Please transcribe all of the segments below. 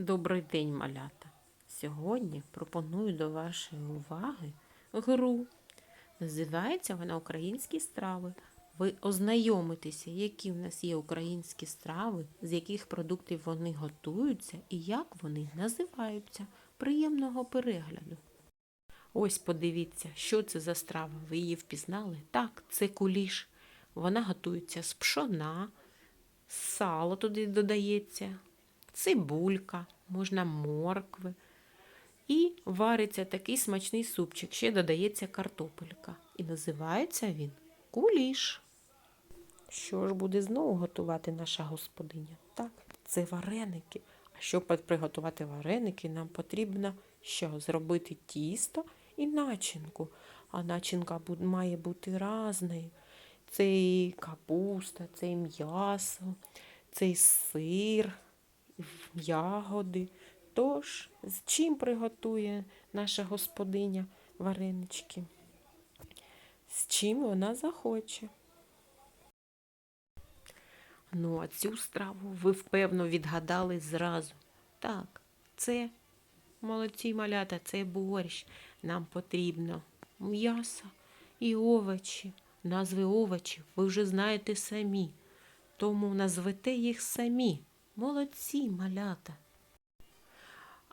Добрий день, малята! Сьогодні пропоную до вашої уваги гру. Називається вона Українські страви. Ви ознайомитеся, які в нас є українські страви, з яких продуктів вони готуються і як вони називаються. Приємного перегляду. Ось подивіться, що це за страва. Ви її впізнали? Так, це куліш. Вона готується з пшона, сало туди додається, цибулька, можна моркви. І вариться такий смачний супчик, ще додається картопелька. І називається він куліш. Що ж буде знову готувати наша господиня? Так, це вареники. А щоб приготувати вареники, нам потрібно що? Зробити тісто і начинку. А начинка має бути різною. Це і капуста, це і м'ясо, це і сир, ягоди. Тож, з чим приготує наша господиня варенички? З чим вона захоче. Ну, а цю страву ви впевно відгадали зразу. Так, це молодці малята, це борщ. Нам потрібно м'ясо і овочі. Назви овочів ви вже знаєте самі. Тому назвете їх самі. Молодці малята.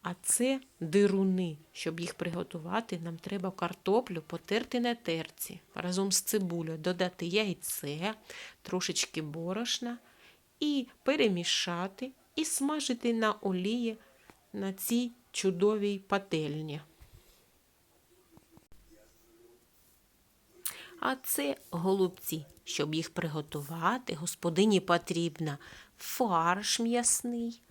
А це дируни. Щоб їх приготувати, нам треба картоплю потерти на терці разом з цибулею, додати яйце, трошечки борошна і перемішати і смажити на олії на цій чудовій пательні. А це голубці. Щоб їх приготувати, господині потрібно фарш м'ясний,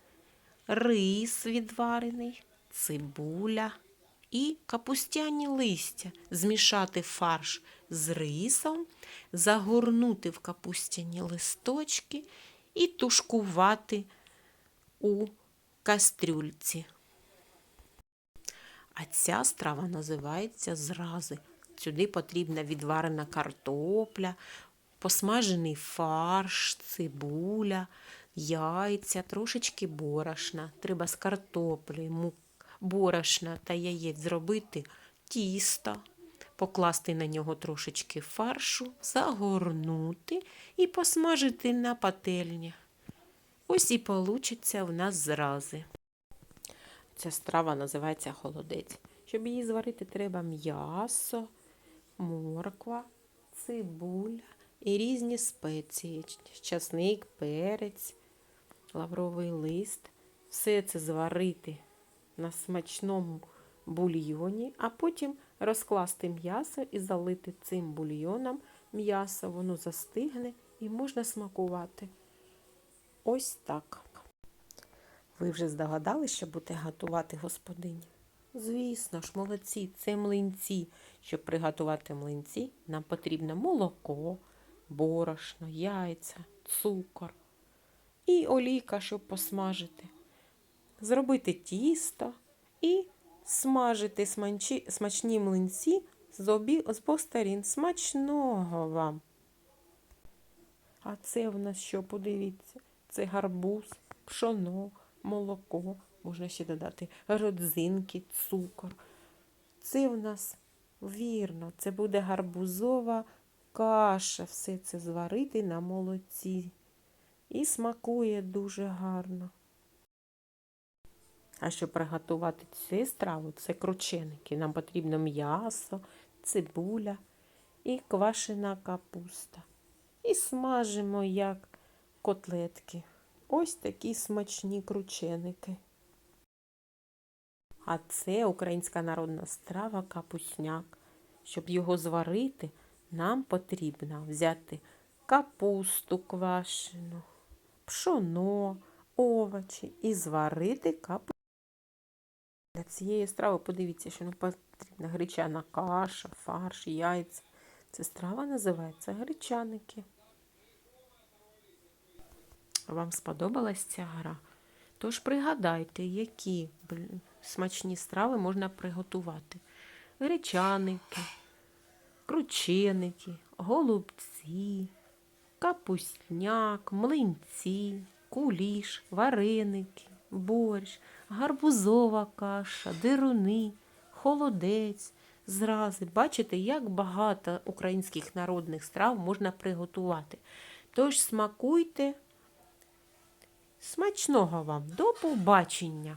рис відварений, цибуля і капустяні листя. Змішати фарш з рисом, загорнути в капустяні листочки і тушкувати у кастрюльці. А ця страва називається зрази. Сюди потрібна відварена картопля, посмажений фарш, цибуля, яйця, трошечки борошна. Треба з картоплі, мук, борошна та яєць зробити тісто, покласти на нього трошечки фаршу, загорнути і посмажити на пательні. Ось і получаться в нас зрази. Ця страва називається холодець. Щоб її зварити, треба м'ясо, морква, цибуля і різні спеції, часник, перець, лавровий лист. Все це зварити на смачному бульйоні, а потім розкласти м'ясо і залити цим бульйоном м'ясо. Воно застигне і можна смакувати. Ось так. Ви вже здогадали, що будете готувати господині? Звісно ж, молодці, це млинці. Щоб приготувати млинці, нам потрібно молоко, борошно, яйця, цукор і олійка, щоб посмажити. Зробити тісто і смажити смачні, смачні млинці з, обі, з обох сторін. Смачного вам! А це в нас що, подивіться, це гарбуз, пшоно, молоко, можна ще додати родзинки, цукор. Це в нас вірно, це буде гарбузова каша. Все це зварити на молоці. І смакує дуже гарно. А щоб приготувати цю страву, це крученики. Нам потрібно м'ясо, цибуля і квашена капуста. І смажимо як котлетки. Ось такі смачні крученики. А це українська народна страва капусняк. Щоб його зварити, нам потрібно взяти капусту квашену, пшоно, овочі і зварити капусту. Для цієї страви подивіться, що нам потрібна гречана каша, фарш, яйця. Ця страва називається гречаники. Вам сподобалась ця гра? Тож пригадайте, які смачні страви можна приготувати. Гречаники, крученики, голубці, капустняк, млинці, куліш, вареники, борщ, гарбузова каша, дируни, холодець, зрази. Бачите, як багато українських народних страв можна приготувати. Тож смакуйте. Смачного вам, до побачення!